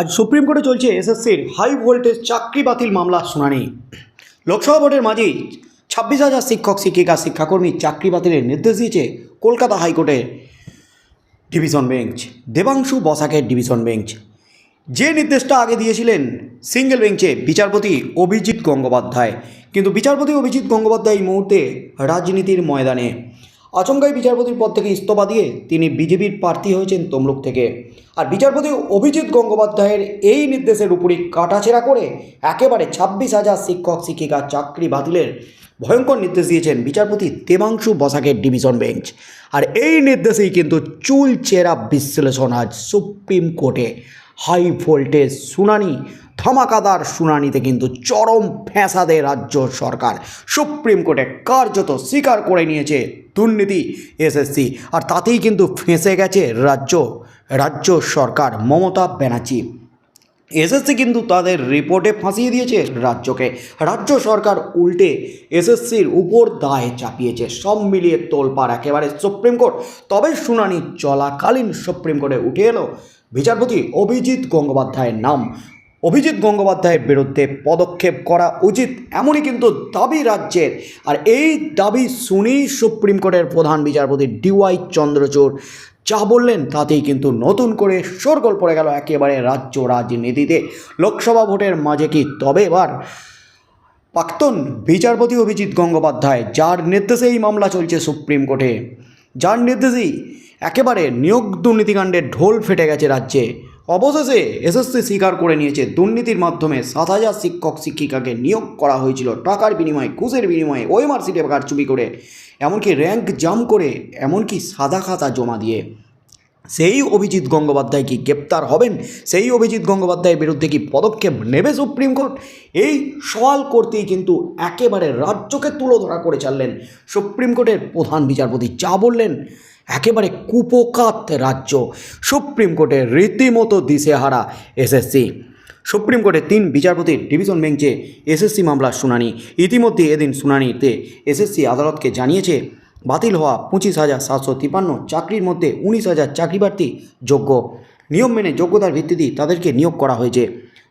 আজ সুপ্রিম কোর্টে চলছে এসএসসির হাই ভোল্টেজ চাকরি বাতিল মামলা শুনানি। লোকসভা ভোটের মাঝেই ছাব্বিশ হাজার শিক্ষক, শিক্ষিকা, শিক্ষাকর্মী চাকরি বাতিলের নির্দেশ দিয়েছে কলকাতা হাইকোর্টের ডিভিশন বেঞ্চ। দেবাংশু বসাকের ডিভিশন বেঞ্চ। যে নির্দেশটা আগে দিয়েছিলেন সিঙ্গেল বেঞ্চে বিচারপতি অভিজিৎ গঙ্গোপাধ্যায়। কিন্তু বিচারপতি অভিজিৎ গঙ্গোপাধ্যায় এই মুহূর্তে রাজনীতির ময়দানে। আচমকাই বিচারপতির পদ থেকে ইস্তফা দিয়ে তিনি বিজেপির প্রার্থী হয়েছেন তমলুক থেকে। আর বিচারপতি অভিজিৎ গঙ্গোপাধ্যায়ের এই নির্দেশের উপরই কাটাছেড়া করে একেবারে ছাব্বিশ হাজার শিক্ষক, শিক্ষিকা, চাকরি বাতিলের ভয়ঙ্কর নির্দেশ দিয়েছেন বিচারপতি দেবাংশু বসাকের ডিভিশন বেঞ্চ। আর এই নির্দেশেই কিন্তু চুল চেরা বিশ্লেষণ আজ সুপ্রিম কোর্টে। হাই ভোল্টেজ শুনানি ধামাকাদার শুনানিতে কিন্তু চরম ফ্যাসাদে রাজ্য সরকার। সুপ্রিম কোর্টে কার্যত স্বীকার করে নিয়েছে দুর্নীতি, এসএসসি। আর তাতেই কিন্তু ফেঁসে গেছে রাজ্য রাজ্য সরকার মমতা ব্যানার্জি। এসএসসি কিন্তু তাদের রিপোর্টে ফাঁসিয়ে দিয়েছে রাজ্যকে। রাজ্য সরকার উল্টে এসএসসির উপর দায় চাপিয়েছে। সব মিলিয়ে তোলপাড় একেবারে সুপ্রিম কোর্ট। তবে শুনানি চলাকালীন সুপ্রিম কোর্টে উঠে এলো বিচারপতি অভিজিৎ গঙ্গোপাধ্যায়ের নাম। অভিজিৎ গঙ্গোপাধ্যায়ের বিরুদ্ধে পদক্ষেপ করা উচিত এমনই কিন্তু দাবি রাজ্যের। আর এই দাবি শুনেই সুপ্রিম কোর্টের প্রধান বিচারপতি ডিওয়াই চন্দ্রচূড় যা বললেন তাতেই কিন্তু নতুন করে শোরগোল পড়ে গেল একেবারে রাজ্য রাজনীতিতে। লোকসভা ভোটের মাঝে কি তবে এবার প্রাক্তন বিচারপতি অভিজিৎ গঙ্গোপাধ্যায়, যার নির্দেশে এই মামলা চলছে সুপ্রিম কোর্টে, যার নির্দেশেই একেবারে নিয়োগ দুর্নীতিকাণ্ডের ঢোল ফেটে গেছে রাজ্যে। অবশেষে এসএসসি স্বীকার করে নিয়েছে দুর্নীতির মাধ্যমে সাত হাজার শিক্ষক শিক্ষিকাকে নিয়োগ করা হয়েছিল। টাকার বিনিময়ে, ঘুষের বিনিময়ে ওই মার্কশিটে কারচুপি করে, এমনকি র্যাঙ্ক জাম করে, এমনকি সাদা খাতা জমা দিয়ে। সেই অভিজিৎ গঙ্গোপাধ্যায় কি গ্রেপ্তার হবেন? সেই অভিজিৎ গঙ্গোপাধ্যায়ের বিরুদ্ধে কি পদক্ষেপ নেবে সুপ্রিম কোর্ট? এই সওয়াল করতেই কিন্তু একেবারে রাজ্যকে তুলো ধরা করে চাললেন সুপ্রিম কোর্টের প্রধান বিচারপতি। যা বললেন, একেবারে কুপকাত রাজ্য। সুপ্রিম কোর্টের রীতিমতো দিশেহারা এসএসসি। সুপ্রিম কোর্টের তিন বিচারপতির ডিভিশন বেঞ্চে এসএসসি মামলার শুনানি। ইতিমধ্যে এদিন শুনানিতে এসএসসি আদালতকে জানিয়েছে বাতিল হওয়া পঁচিশ হাজার সাতশো তিপান্ন চাকরির মধ্যে উনিশ হাজার চাকরি প্রার্থী যোগ্য। নিয়ম মেনে যোগ্যতার ভিত্তিতে তাদেরকে নিয়োগ করা হয়েছে।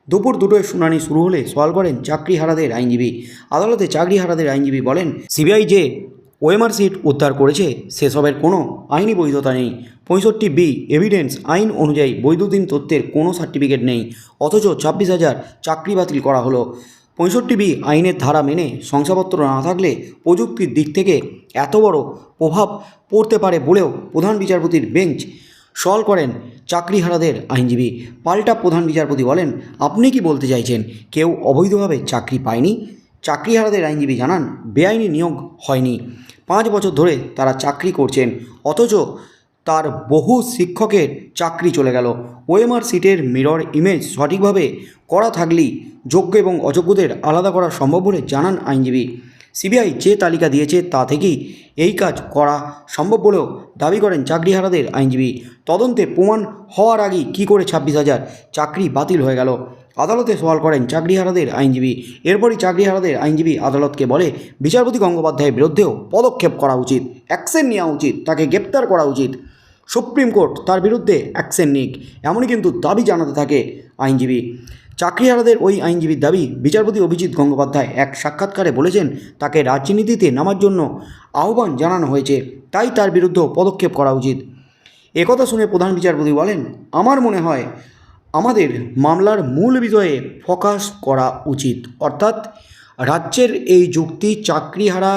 দুপুর দুটোয় শুনানি শুরু হলে সওয়াল করেন চাকরিহারাদের আইনজীবী। আদালতে চাকরিহারাদের আইনজীবী বলেন, সিবিআই যে ওএমআর সিট উদ্ধার করেছে, সেসবের কোনো আইনি বৈধতা নেই। পঁয়ষট্টি বি এভিডেন্স আইন অনুযায়ী বৈদ্যুতিন তথ্যের কোনো সার্টিফিকেট নেই। অথচ ছাব্বিশ হাজার চাকরি বাতিল করা হলো। পঁয়ষট্টি বি আইনের ধারা মেনে শংসাপত্র না থাকলে প্রযুক্তির দিক থেকে এত বড় প্রভাব পড়তে পারে বলেও প্রধান বিচারপতির বেঞ্চ সওয়াল করেন চাকরিহারাদের আইনজীবী। পাল্টা প্রধান বিচারপতি বলেন, আপনি কি বলতে চাইছেন? কেউ অবৈধভাবে চাকরি পায়নি? চাকরিহারাদের আইনজীবী জানান, বেআইনি নিয়োগ হয়নি। পাঁচ বছর ধরে তারা চাকরি করছেন, অথচ তার বহু শিক্ষকের চাকরি চলে গেল। ওএমআর সিটের মিরর ইমেজ সঠিকভাবে করা থাকলেই যোগ্য এবং অযোগ্যদের আলাদা করা সম্ভব বলে জানান আইনজীবী। সিবিআই যে তালিকা দিয়েছে তা থেকেই এই কাজ করা সম্ভব বলেও দাবি করেন চাকরিহারাদের আইনজীবী। তদন্তে প্রমাণ হওয়ার আগেই কী করে ছাব্বিশ হাজার চাকরি বাতিল হয়ে গেল? আদালতে সওয়াল করেন চাকরিহারাদের আইনজীবী। এরপরই চাকরিহারাদের আইনজীবী আদালতকে বলে, বিচারপতি গঙ্গোপাধ্যায়ের বিরুদ্ধেও পদক্ষেপ করা উচিত, অ্যাকশন নেওয়া উচিত, তাকে গ্রেপ্তার করা উচিত। সুপ্রিম কোর্ট তার বিরুদ্ধে অ্যাকশন নিক, এমনই কিন্তু দাবি জানাতে থাকে আইনজীবী। চাকরিহারাদের ওই আইনজীবীর দাবি বিচারপতি অভিজিৎ গঙ্গোপাধ্যায় এক সাক্ষাৎকারে বলেছেন, তাকে রাজনীতিতে নামার জন্য আহ্বান জানানো হয়েছে, তাই তার বিরুদ্ধেও পদক্ষেপ করা উচিত। একথা শুনে প্রধান বিচারপতি বলেন, আমার মনে হয় আমাদের মামলার মূল বিষয়ে ফোকাস করা উচিত। অর্থাৎ, রাজ্যের এই যুক্তি চাকরিহারা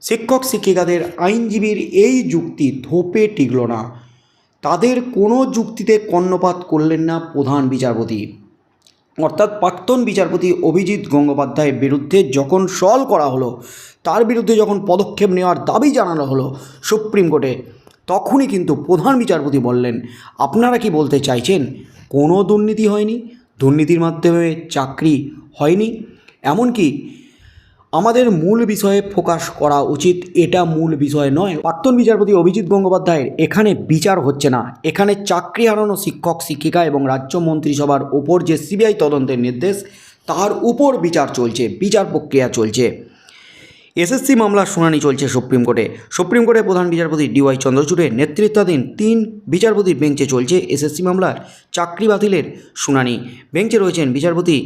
শিক্ষক শিক্ষিকাদের আইনজীবীর এই যুক্তি ধোপে টিকল না। তাদের কোনো যুক্তিতে কর্ণপাত করলেন না প্রধান বিচারপতি। অর্থাৎ প্রাক্তন বিচারপতি অভিজিৎ গঙ্গোপাধ্যায়ের বিরুদ্ধে যখন সল করা হলো, তার বিরুদ্ধে যখন পদক্ষেপ নেওয়ার দাবি জানানো হলো সুপ্রিম কোর্টে, তখনই কিন্তু প্রধান বিচারপতি বললেন, আপনারা কি বলতে চাইছেন? কোনো দুর্নীতি হয়নি? দুর্নীতির মাধ্যমে চাকরি হয়নি? এমনকি আমাদের মূল বিষয়ে ফোকাস করা উচিত, এটা মূল বিষয় নয়। প্রাক্তন বিচারপতি অভিজিৎ গঙ্গোপাধ্যায়ের এখানে বিচার হচ্ছে না। এখানে চাকরি হারানো শিক্ষক, শিক্ষিকা এবং রাজ্য মন্ত্রিসভার উপর যে সিবিআই তদন্তের নির্দেশ, তার উপর বিচার চলছে, বিচার প্রক্রিয়া চলছে। এসএসসি মামলার শুনানি চলছে সুপ্রিম কোর্টে। সুপ্রিম কোর্টের প্রধান বিচারপতি ডিওয়াই চন্দ্রচূড়ের নেতৃত্বাধীন তিন বিচারপতির বেঞ্চে চলছে এসএসসি মামলার চাকরি বাতিলের শুনানি। বেঞ্চে রয়েছেন বিচারপতি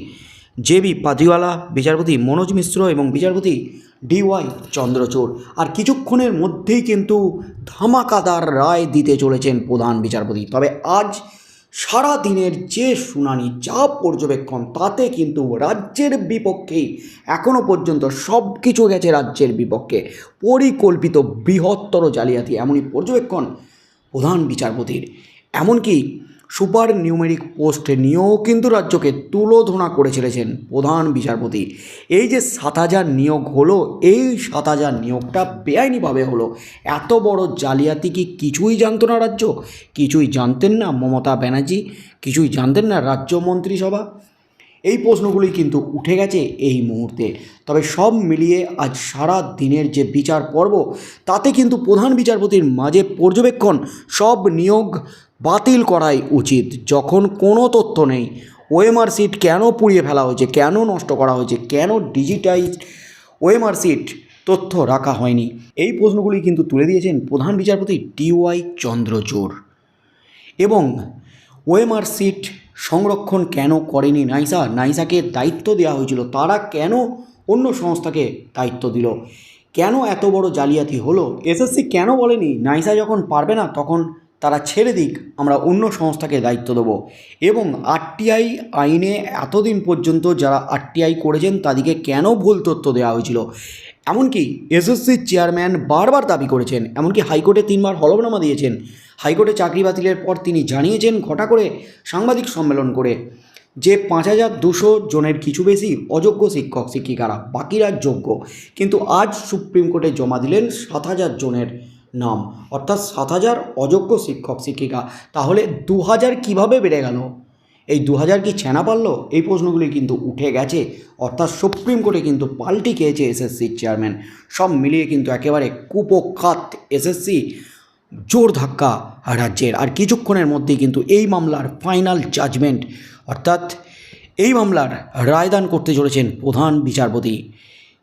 জে বি পাদিওয়ালা, বিচারপতি মনোজ মিশ্র এবং বিচারপতি ডিওয়াই চন্দ্রচূড়। আর কিছুক্ষণের মধ্যেই কিন্তু ধামাকাদার রায় দিতে চলেছেন প্রধান বিচারপতি। তবে আজ সারা দিনের যে শুনানি, যা পর্যবেক্ষণ, তাতে কিন্তু রাজ্যের বিপক্ষেই এখনও পর্যন্ত সব কিছু গেছে রাজ্যের বিপক্ষে। পরিকল্পিত বৃহত্তর জালিয়াতি, এমনই পর্যবেক্ষণ প্রধান বিচারপতির। এমনকি সুপার নিউমেরিক পোস্ট নিয়েও কিন্তু রাজ্যকে তুলোধনা করে ছেড়েছেন প্রধান বিচারপতি। এই যে সাত হাজার নিয়োগ হলো, এই সাত হাজার নিয়োগটা বেআইনিভাবে হলো। এত বড় জালিয়াতি কি কিছুই জানতো না রাজ্য? কিছুই জানতেন না মমতা ব্যানার্জি? কিছুই জানতেন না রাজ্য মন্ত্রিসভা? এই প্রশ্নগুলি কিন্তু উঠে গেছে এই মুহূর্তে। তবে সব মিলিয়ে আজ সারা দিনের যে বিচার পর্ব, তাতে কিন্তু প্রধান বিচারপতির মাঝে পর্যবেক্ষণ, সব নিয়োগ বাতিল করাই উচিত। যখন কোনো তথ্য নেই, ওএমআর সিট কেন পুড়িয়ে ফেলা হয়েছে, কেন নষ্ট করা হয়েছে, কেন ডিজিটাইজড ওএমআর সিট তথ্য রাখা হয়নি, এই প্রশ্নগুলি কিন্তু তুলে দিয়েছেন প্রধান বিচারপতি ডিওয়াই চন্দ্রচূড়। এবং ওএমআর সিট সংরক্ষণ কেন করেনি নাইসা? নাইসাকে দায়িত্ব দেওয়া হয়েছিল। তারা কেন অন্য সংস্থাকে দায়িত্ব দিল? কেন এত বড় জালিয়াতি হলো? এসএসসি কেন বলেনি? নাইসা যখন পারবে না, তখন তারা ছেড়ে দিক, আমরা অন্য সংস্থাকে দায়িত্ব দেবো। এবং আরটিআই আইনে এতদিন পর্যন্ত যারা আরটিআই করেছেন, তাদেরকে কেন ভুল তথ্য দেওয়া হয়েছিল? এমনকি এসএসসির চেয়ারম্যান বারবার দাবি করেছেন। এমনকি হাইকোর্টে তিনবার হলফনামা দিয়েছেন। হাইকোর্টে চাকরি বাতিলের পর তিনি জানিয়েছেন ঘটা করে সাংবাদিক সম্মেলন করে যে পাঁচ হাজার দুশো জনের কিছু বেশি অযোগ্য শিক্ষক, শিক্ষিকারা বাকিরা যোগ্য। কিন্তু আজ সুপ্রিম কোর্টে জমা দিলেন সাত হাজার জনের নাম। অর্থাৎ সাত হাজার অযোগ্য শিক্ষক, শিক্ষিকা। তাহলে দু হাজার কীভাবে বেড়ে গেল? এই দু হাজার কি ছেনা পারল এই প্রশ্নগুলি কিন্তু উঠে গেছে। অর্থাৎ সুপ্রিম কোর্টে কিন্তু পাল্টি খেয়েছে এসএসসির চেয়ারম্যান। সব মিলিয়ে কিন্তু একেবারে কুপখাত এসএসসি জোর ধাক্কা রাজ্যের। আর কিছুক্ষণের মধ্যেই কিন্তু এই মামলার ফাইনাল জাজমেন্ট অর্থাৎ এই মামলার রায়দান করতে চলেছেন প্রধান বিচারপতি।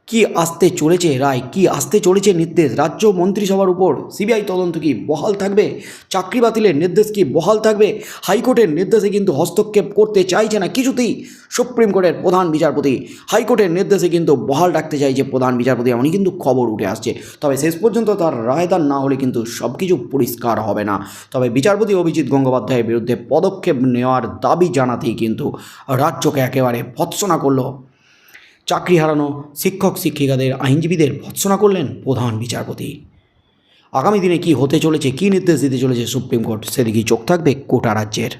কি আসতে চলেছে রায়? কি আসতে চলেছে নির্দেশ? রাজ্য মন্ত্রিসভার উপর সিবিআই তদন্ত কি বহাল থাকবে? চাকরি বাতিলের নির্দেশ কি বহাল থাকবে? হাইকোর্টের নির্দেশে কিন্তু হস্তক্ষেপ করতে চাইছে না কিছুতেই সুপ্রিম কোর্টের প্রধান বিচারপতি। হাইকোর্টের নির্দেশে কিন্তু বহাল রাখতে চাইছে প্রধান বিচারপতি, এমনই কিন্তু খবর উঠে আসছে। তবে শেষ পর্যন্ত তার রায়দান না হলে কিন্তু সব কিছু পরিষ্কার হবে না। তবে বিচারপতি অভিজিৎ গঙ্গোপাধ্যায়ের বিরুদ্ধে পদক্ষেপ নেওয়ার দাবি জানাতেই কিন্তু রাজ্যকে একেবারে ভৎসনা করল চাকরি হারানো শিক্ষক শিক্ষিকাদের আইনজীবীদের ভৎসনা করলেন প্রধান বিচারপতি। আগামী দিনে কি হতে চলেছে, কি নির্দেশ দিতে চলেছে সুপ্রিম কোর্ট, সেদিকেই চোখ থাকবে কোটা রাজ্যের।